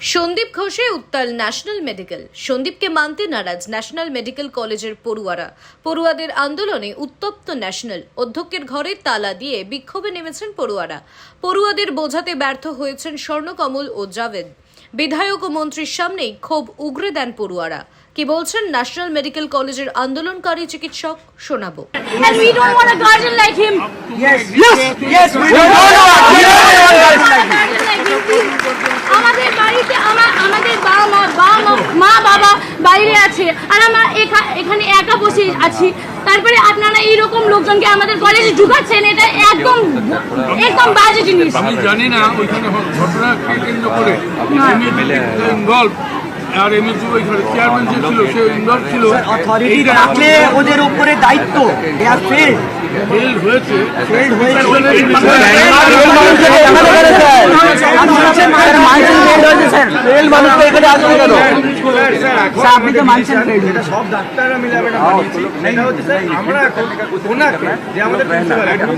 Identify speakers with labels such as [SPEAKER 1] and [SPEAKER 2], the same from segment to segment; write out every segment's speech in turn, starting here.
[SPEAKER 1] সন্দীপ ঘোষে উত্তাল national medical. সন্দীপকে মানতে নারাজ ন্যাশনাল মেডিকেল কলেজের পড়ুয়ারা। পড়ুয়াদের আন্দোলনে উত্তপ্ত ন্যাশনাল। অধ্যক্ষের ঘরে তালা দিয়ে বিক্ষোভে নেমেছেন পড়ুয়ারা। পড়ুয়াদের বোঝাতে ব্যর্থ হয়েছেন স্বর্ণকমল ও জাভেদ। বিধায়ক ও মন্ত্রীর সামনেই ক্ষোভ উগরে দেন পড়ুয়ারা। কি বলছেন ন্যাশনাল মেডিকেল কলেজের আন্দোলনকারী চিকিৎসক? শোনাবো।
[SPEAKER 2] মা বাবা মা- মা বাবা বাইরে আছে আর আমরা এখানে একা বসে আছি। তারপরে আপনারা এইরকম লোকজনকে আমাদের কলেজে ঢুকাচ্ছেন এটা একদম একদম বাজে জিনিস।
[SPEAKER 3] আমি জানি না ওইখানে ঘ- ঘটনাকে কেন্দ্র করে ইনভলভ আর এমএসি ওইখানে চেয়ারম্যান যে ছিল সে ইনভলভ ছিল।
[SPEAKER 4] অথরিটি রাখলে ওদের উপরে দায়িত্ব। দে আর ফেল
[SPEAKER 3] ফেল হয়েছে
[SPEAKER 4] ফেল হয়েছে আপনি তো মানছেন failed
[SPEAKER 5] সব ডাক্তাররা মিলে এটা বানিয়েছি সেটা হচ্ছে স্যার আমরা ওনাকে যে আমাদের প্রিন্সিপাল কেন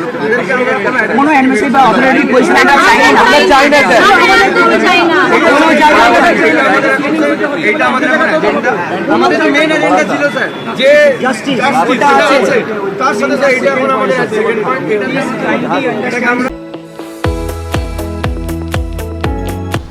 [SPEAKER 4] কোনো অ্যাডমিশন বা অথরিটি পয়সা আমরা চাই না আমরা চাই না স্যার
[SPEAKER 2] আমরা একদমই চাই না
[SPEAKER 5] এইটা আমাদের এখন আমাদের মেইন এজেন্ডা ছিল স্যার যে।
[SPEAKER 4] আছে
[SPEAKER 5] তার সাথে স্যার এটা এখন আমাদের সেকেন্ড পয়েন্ট এটা আমরা